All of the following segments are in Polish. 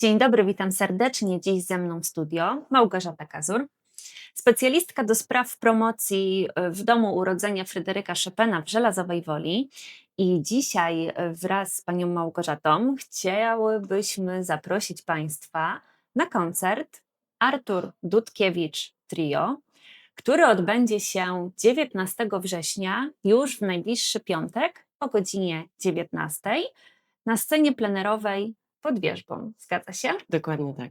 Dzień dobry, witam serdecznie. Dziś ze mną w studio Małgorzata Kazur, specjalistka do spraw promocji e, w domu urodzenia Fryderyka Chopina w Żelazowej Woli. I dzisiaj e, wraz z panią Małgorzatą chciałybyśmy zaprosić Państwa na koncert Artur Dudkiewicz Trio, który odbędzie się 19 września, już w najbliższy piątek o godzinie 19 na scenie plenerowej pod wierzbą. Zgadza się? Dokładnie tak.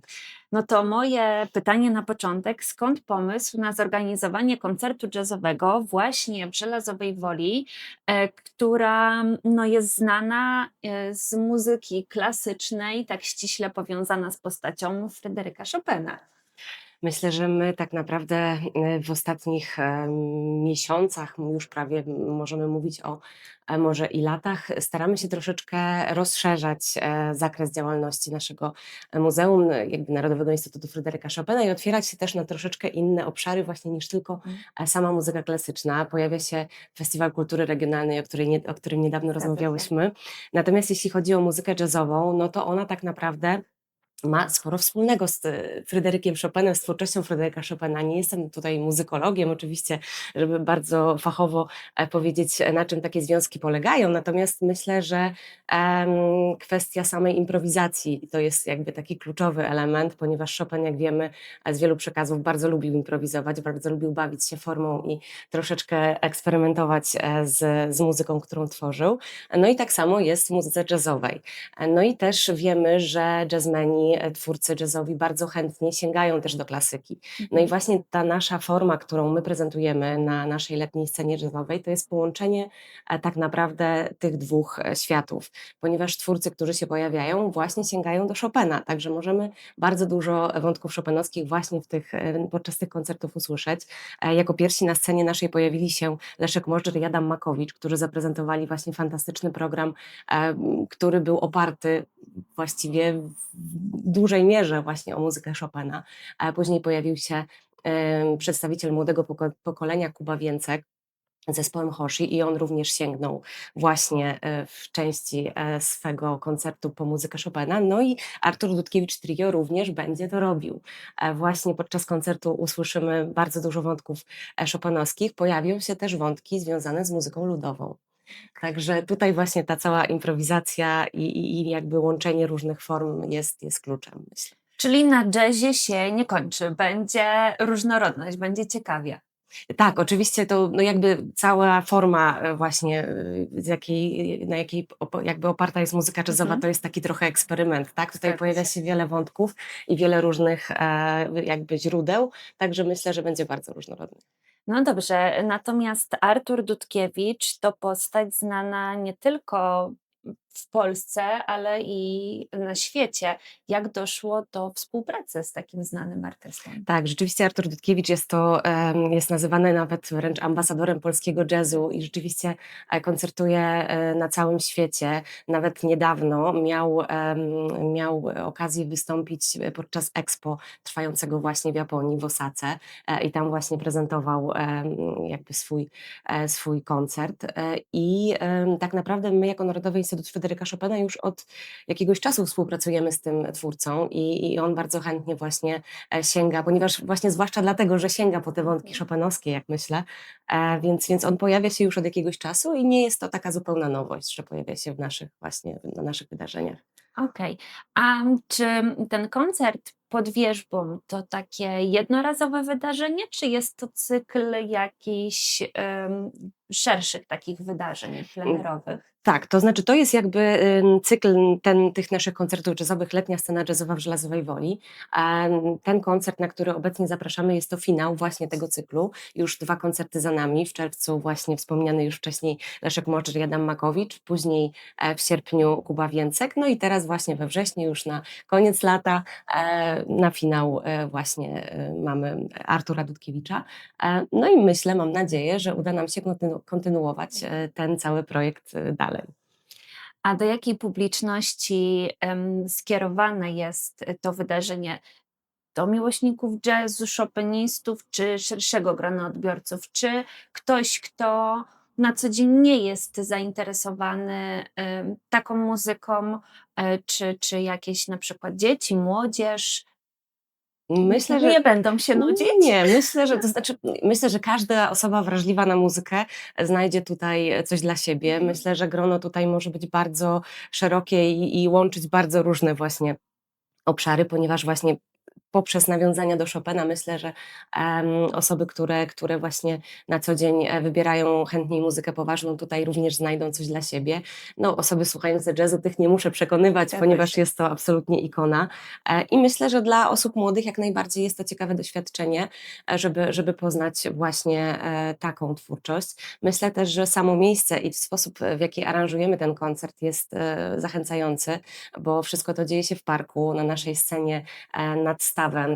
No to moje pytanie na początek, skąd pomysł na zorganizowanie koncertu jazzowego właśnie w Żelazowej Woli, e, która no, jest znana e, z muzyki klasycznej, tak ściśle powiązana z postacią Fryderyka Chopina? Myślę, że my tak naprawdę e, w ostatnich em, miesiącach, już prawie możemy mówić o e, może i latach, staramy się troszeczkę rozszerzać e, zakres działalności naszego e, Muzeum, e, jakby Narodowego Instytutu Fryderyka Chopina i otwierać się też na troszeczkę inne obszary właśnie niż tylko e, sama muzyka klasyczna. Pojawia się Festiwal Kultury Regionalnej, o, której nie, o którym niedawno rozmawiałyśmy. Natomiast jeśli chodzi o muzykę jazzową, no to ona tak naprawdę ma sporo wspólnego z e, Fryderykiem Chopinem, z twórczością Fryderyka Chopina. Nie jestem tutaj muzykologiem, oczywiście, żeby bardzo fachowo e, powiedzieć, e, na czym takie związki polegają, natomiast myślę, że kwestia samej improwizacji to jest jakby taki kluczowy element, ponieważ Chopin, jak wiemy, z wielu przekazów bardzo lubił improwizować, bardzo lubił bawić się formą i troszeczkę eksperymentować z, z muzyką, którą tworzył. No i tak samo jest w muzyce jazzowej. No i też wiemy, że jazzmeni, e, twórcy jazzowi bardzo chętnie sięgają też do klasyki. No i Mhm. właśnie ta nasza forma, którą my prezentujemy na naszej letniej scenie jazzowej, to jest połączenie e, tak naprawdę tych dwóch e, światów, ponieważ twórcy, którzy się pojawiają, właśnie sięgają do Chopina, także możemy bardzo dużo wątków chopinowskich właśnie w tych, podczas tych koncertów usłyszeć. Jako pierwsi na scenie naszej pojawili się Leszek Możdżer i Adam Makowicz, którzy zaprezentowali właśnie fantastyczny program, który był oparty właściwie w dużej mierze właśnie o muzykę Chopina. Później pojawił się przedstawiciel młodego poko- pokolenia Kuba Więcek zespołem Hoshi i on również sięgnął właśnie e, w części e, swego koncertu po muzykę Chopina. No i Artur Dudkiewicz Trio również będzie to robił. E, Właśnie podczas koncertu usłyszymy bardzo dużo wątków chopinowskich. Pojawią się też wątki związane z muzyką ludową. Także tutaj właśnie ta cała improwizacja i, i, i jakby łączenie różnych form jest, jest kluczem, myślę. Czyli na jazzie się nie kończy, będzie różnorodność, będzie ciekawie. Tak, oczywiście to no jakby cała forma e, właśnie, e, z jakiej, na jakiej jakby oparta jest muzyka jazzowa, Mhm. to jest taki trochę eksperyment, tak? Tutaj pojawia się. wiele wątków i wiele różnych e, jakby źródeł, także myślę, że będzie bardzo różnorodnie. No dobrze, natomiast Artur Dudkiewicz to postać znana nie tylko w Polsce, ale i na świecie. Jak doszło do współpracy z takim znanym artystą? Tak, rzeczywiście Artur Dudkiewicz jest to, jest nazywany nawet wręcz ambasadorem polskiego jazzu i rzeczywiście e, koncertuje e, na całym świecie. Nawet niedawno miał, miał okazję wystąpić podczas Expo trwającego właśnie w Japonii, w Osace e, i tam właśnie prezentował jakby swój, swój koncert i tak naprawdę my jako Narodowy Instytut Fryderyka Chopina już od jakiegoś czasu współpracujemy z tym twórcą i, i on bardzo chętnie właśnie e, sięga, ponieważ właśnie zwłaszcza dlatego, że sięga po te wątki chopinowskie, jak myślę, e, więc, więc on pojawia się już od jakiegoś czasu i nie jest to taka zupełna nowość, że pojawia się w naszych właśnie, na naszych wydarzeniach. Okej. A czy ten koncert pod wierzbą to takie jednorazowe wydarzenie, czy jest to cykl jakichś em, szerszych takich wydarzeń plenerowych? Tak, to znaczy to jest jakby cykl ten, tych naszych koncertów jazzowych, letnia scena jazzowa w Żelazowej Woli. Ten koncert, na który obecnie zapraszamy, jest to finał właśnie tego cyklu. Już dwa koncerty za nami. W czerwcu właśnie wspomniany już wcześniej Leszek Moczar i Adam Makowicz, później e, w sierpniu Kuba Więcek, no i teraz właśnie we wrześniu już na koniec lata e, na finał e, właśnie mamy Artura Dudkiewicza. No i myślę, mam nadzieję, że uda nam się kontynu- kontynuować ten cały projekt e, dalej. A do jakiej publiczności em, skierowane jest to wydarzenie? Do miłośników jazzu, chopinistów, czy szerszego grona odbiorców? Czy ktoś, kto na co dzień nie jest zainteresowany em, taką muzyką, e, czy, czy jakieś na przykład dzieci, młodzież, Myślę, że nie będą się nudzić? Nie, myślę, że to znaczy, myślę, że każda osoba wrażliwa na muzykę znajdzie tutaj coś dla siebie. Mhm. Myślę, że grono tutaj może być bardzo szerokie i, i łączyć bardzo różne właśnie obszary, ponieważ właśnie poprzez nawiązania do Chopina myślę, że osoby, które, które właśnie na co dzień e, wybierają chętniej muzykę poważną, tutaj również znajdą coś dla siebie. No, osoby słuchające jazzu, tych nie muszę przekonywać, Zgadza ponieważ jest to absolutnie ikona. E, I myślę, że dla osób młodych jak najbardziej jest to ciekawe doświadczenie, e, żeby, żeby poznać właśnie taką twórczość. Myślę też, że samo miejsce i sposób, w jaki aranżujemy ten koncert jest zachęcający, bo wszystko to dzieje się w parku, na naszej scenie nad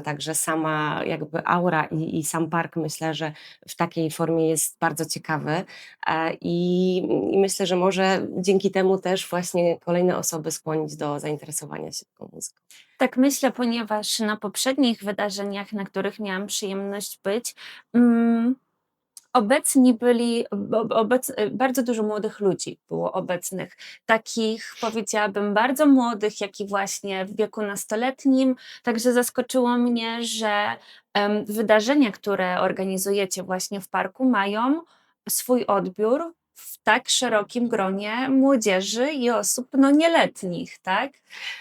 także sama jakby aura i, i sam park myślę, że w takiej formie jest bardzo ciekawy e, i, i myślę, że może dzięki temu też właśnie kolejne osoby skłonić do zainteresowania się taką muzyką. Tak myślę, ponieważ na poprzednich wydarzeniach, na których miałam przyjemność być, mm, obecni byli, ob- obec, y, bardzo dużo młodych ludzi było obecnych. Takich powiedziałabym bardzo młodych, jak i właśnie w wieku nastoletnim. Także zaskoczyło mnie, że em, wydarzenia, które organizujecie właśnie w parku, mają swój odbiór w tak szerokim gronie młodzieży i osób no, nieletnich, tak?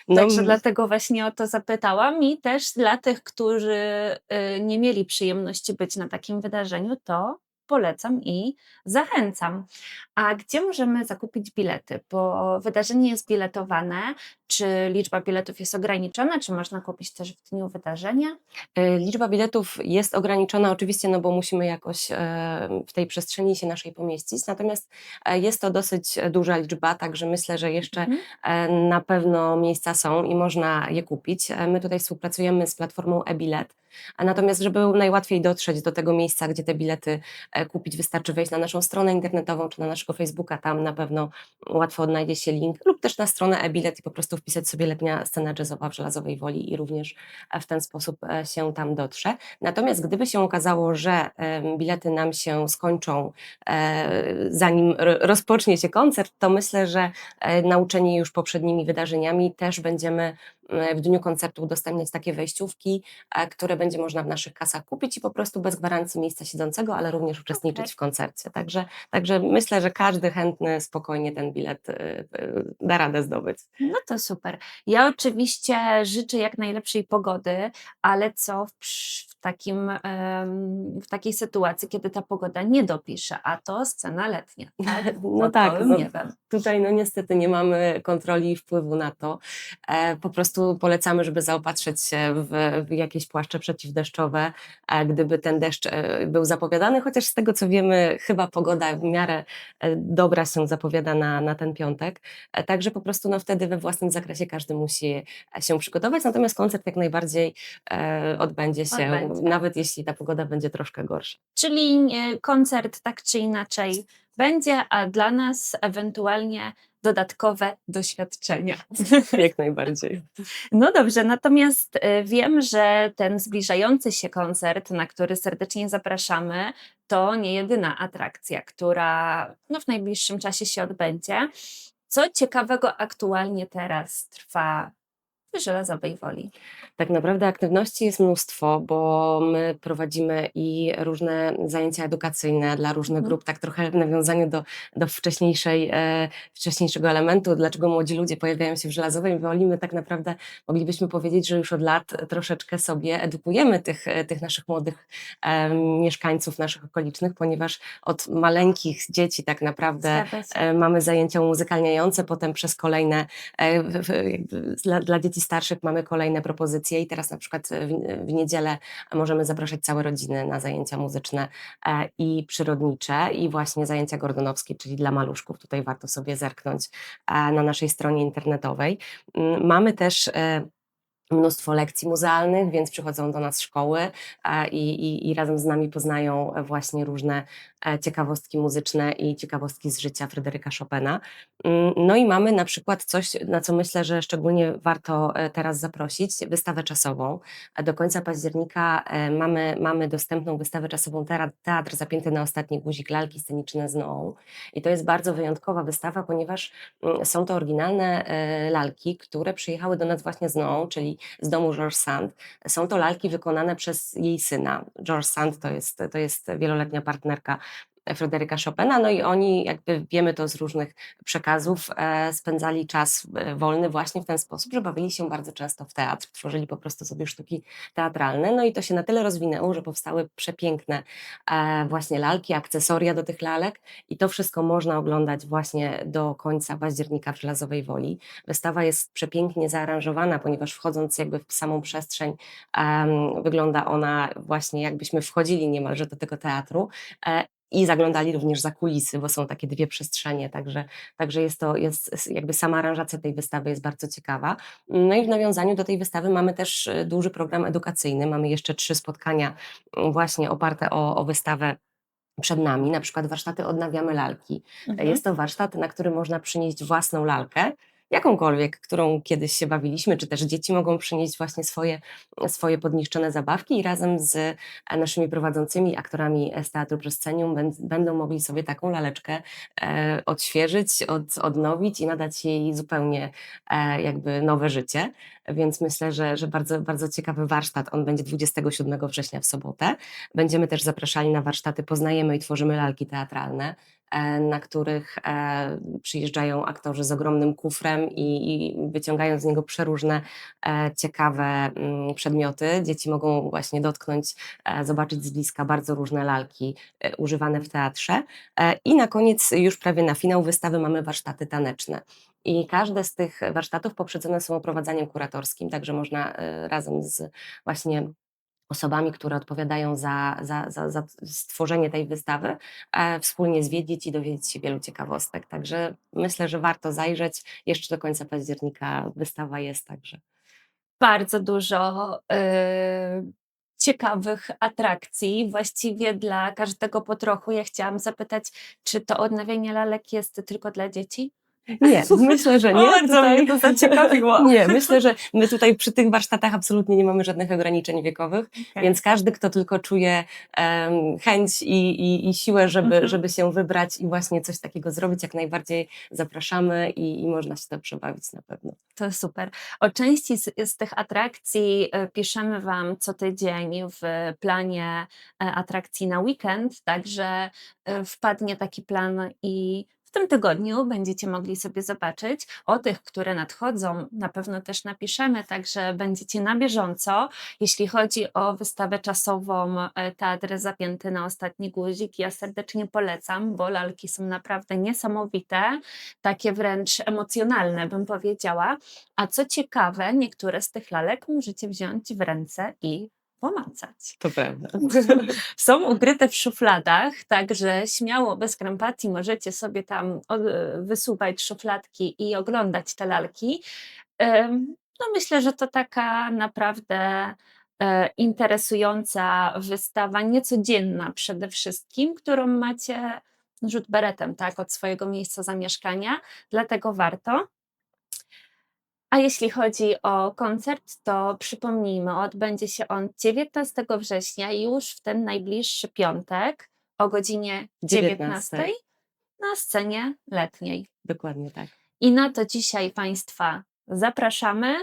No, Także m- dlatego właśnie o to zapytałam i też dla tych, którzy y, nie mieli przyjemności być na takim wydarzeniu, to polecam i zachęcam. A gdzie możemy zakupić bilety? Bo wydarzenie jest biletowane. Czy liczba biletów jest ograniczona? Czy można kupić też w dniu wydarzenia? E, Liczba biletów jest ograniczona oczywiście, no bo musimy jakoś e, w tej przestrzeni się naszej pomieścić, natomiast e, jest to dosyć duża liczba, także myślę, że jeszcze Mhm. na pewno miejsca są i można je kupić. My tutaj współpracujemy z platformą e-bilet, a natomiast żeby najłatwiej dotrzeć do tego miejsca, gdzie te bilety e, kupić, wystarczy wejść na naszą stronę internetową czy na naszego Facebooka, tam na pewno łatwo odnajdzie się link, lub też na stronę e-bilet i po prostu wpisać sobie letnia scena jazzowa w Żelazowej Woli i również w ten sposób e, się tam dotrze. Natomiast gdyby się okazało, że bilety nam się skończą, e, zanim ro- rozpocznie się koncert, to myślę, że e, nauczeni już poprzednimi wydarzeniami też będziemy e, w dniu koncertu udostępniać takie wejściówki, e, które będzie można w naszych kasach kupić i po prostu bez gwarancji miejsca siedzącego, ale również uczestniczyć Okej. w koncercie. Także, także myślę, że każdy chętny spokojnie ten bilet e, e, da radę zdobyć. No to super. Ja oczywiście życzę jak najlepszej pogody, ale co w, takim, w takiej sytuacji, kiedy ta pogoda nie dopisze, a to scena letnia, tak? No Pod tak, no. Tutaj no niestety nie mamy kontroli i wpływu na to. E, po prostu polecamy, żeby zaopatrzyć się w, w jakieś płaszcze przeciwdeszczowe, e, gdyby ten deszcz e, był zapowiadany, chociaż z tego co wiemy, chyba pogoda w miarę dobra się zapowiada na, na ten piątek. Także po prostu no wtedy we własnym zakresie każdy musi się przygotować, natomiast koncert jak najbardziej odbędzie się. Nawet jeśli ta pogoda będzie troszkę gorsza. Czyli e, koncert tak czy inaczej będzie, a dla nas ewentualnie dodatkowe doświadczenia. Jak najbardziej. No dobrze, natomiast e, wiem, że ten zbliżający się koncert, na który serdecznie zapraszamy, to nie jedyna atrakcja, która no, w najbliższym czasie się odbędzie. Co ciekawego aktualnie teraz trwa Żelazowej Woli? Tak naprawdę aktywności jest mnóstwo, bo my prowadzimy i różne zajęcia edukacyjne dla różnych Mhm. grup, tak trochę w nawiązaniu do, do wcześniejszej, e, wcześniejszego elementu, dlaczego młodzi ludzie pojawiają się w Żelazowej Woli. My tak naprawdę moglibyśmy powiedzieć, że już od lat troszeczkę sobie edukujemy tych, e, tych naszych młodych e, mieszkańców naszych okolicznych, ponieważ od maleńkich dzieci tak naprawdę. E, Mamy zajęcia umuzykalniające, potem przez kolejne, e, w- w- dla, dla dzieci starszych mamy kolejne propozycje i teraz na przykład w, w niedzielę możemy zapraszać całe rodziny na zajęcia muzyczne e, i przyrodnicze i właśnie zajęcia gordonowskie, czyli dla maluszków. Tutaj warto sobie zerknąć e, na naszej stronie internetowej. Mm, Mamy też e, mnóstwo lekcji muzealnych, więc przychodzą do nas szkoły e, i, i, i razem z nami poznają właśnie różne e, ciekawostki muzyczne i ciekawostki z życia Fryderyka Chopina. Mm, No i mamy na przykład coś, na co myślę, że szczególnie warto e, teraz zaprosić, wystawę czasową. E, Do końca października e, mamy, mamy dostępną wystawę czasową Teatr, Teatr Zapięty na Ostatni Guzik Lalki Sceniczne z Noą. I to jest bardzo wyjątkowa wystawa, ponieważ mm, są to oryginalne e, lalki, które przyjechały do nas właśnie z Noą, czyli z domu George Sand. Są to lalki wykonane przez jej syna. George Sand to jest, to jest wieloletnia partnerka Fryderyka Chopina, no i oni, jakby wiemy to z różnych przekazów, e, spędzali czas e, wolny właśnie w ten sposób, że bawili się bardzo często w teatr, tworzyli po prostu sobie sztuki teatralne, no i to się na tyle rozwinęło, że powstały przepiękne e, właśnie lalki, akcesoria do tych lalek i to wszystko można oglądać właśnie do końca października w Żelazowej Woli. Wystawa jest przepięknie zaaranżowana, ponieważ wchodząc jakby w samą przestrzeń wygląda ona właśnie jakbyśmy wchodzili niemalże do tego teatru i zaglądali również za kulisy, bo są takie dwie przestrzenie, także, także jest to, jest jakby sama aranżacja tej wystawy jest bardzo ciekawa. No i w nawiązaniu do tej wystawy mamy też e, duży program edukacyjny, mamy jeszcze trzy spotkania właśnie oparte o, o wystawę przed nami, na przykład warsztaty Odnawiamy Lalki. Mhm. Jest to warsztat, na który można przynieść własną lalkę, jakąkolwiek, którą kiedyś się bawiliśmy, czy też dzieci mogą przynieść właśnie swoje, swoje podniszczone zabawki i razem z e, naszymi prowadzącymi aktorami z Teatru Przescenium będ- będą mogli sobie taką laleczkę e, odświeżyć, od, odnowić i nadać jej zupełnie e, jakby nowe życie. Więc myślę, że, że bardzo, bardzo ciekawy warsztat. On będzie 27 września w sobotę. Będziemy też zapraszali na warsztaty Poznajemy i tworzymy lalki teatralne, na których e, przyjeżdżają aktorzy z ogromnym kufrem i, wyciągają z niego przeróżne e, ciekawe mm, przedmioty. Dzieci mogą właśnie dotknąć, e, zobaczyć z bliska bardzo różne lalki e, używane w teatrze. E, I na koniec, już prawie na finał wystawy, mamy warsztaty taneczne. I każde z tych warsztatów poprzedzone są oprowadzaniem kuratorskim, także można e, razem z właśnie osobami, które odpowiadają za, za, za, za stworzenie tej wystawy, e, wspólnie zwiedzić i dowiedzieć się wielu ciekawostek. Także myślę, że warto zajrzeć. Jeszcze do końca października wystawa jest, także. bardzo dużo y, ciekawych atrakcji, właściwie dla każdego po trochu. Ja chciałam zapytać, czy to odnawianie lalek jest tylko dla dzieci? Nie, myślę, że nie. O, bardzo mnie to zaciekawiło. Nie, myślę, że my tutaj przy tych warsztatach absolutnie nie mamy żadnych ograniczeń wiekowych, Okej. więc każdy, kto tylko czuje em, chęć i, i, i siłę, żeby, Mhm. żeby się wybrać i właśnie coś takiego zrobić, jak najbardziej zapraszamy i, i można się dobrze bawić na pewno. To super. O części z, z tych atrakcji e, piszemy Wam co tydzień w planie e, atrakcji na weekend, także e, wpadnie taki plan i w tym tygodniu będziecie mogli sobie zobaczyć. O tych, które nadchodzą, na pewno też napiszemy, także będziecie na bieżąco. Jeśli chodzi o wystawę czasową e, Teatr Zapięty na Ostatni Guzik, ja serdecznie polecam, bo lalki są naprawdę niesamowite, takie wręcz emocjonalne, bym powiedziała. A co ciekawe, niektóre z tych lalek możecie wziąć w ręce i pomacać. To prawda. Są ukryte w szufladach, także śmiało, bez krępacji możecie sobie tam wysuwać szufladki i oglądać te lalki. No myślę, że to taka naprawdę e, interesująca wystawa, niecodzienna przede wszystkim, którą macie rzut beretem, tak, od swojego miejsca zamieszkania, dlatego warto. A jeśli chodzi o koncert, to przypomnijmy, odbędzie się on 19 września, już w ten najbliższy piątek o godzinie 19 19. na scenie letniej. Dokładnie tak. I na to dzisiaj Państwa zapraszamy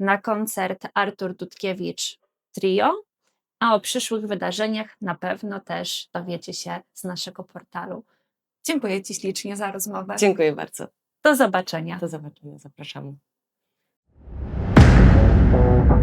na koncert Artur Dudkiewicz Trio, a o przyszłych wydarzeniach na pewno też dowiecie się z naszego portalu. Dziękuję Ci ślicznie za rozmowę. Dziękuję bardzo. Do zobaczenia. Do zobaczenia. Zapraszamy.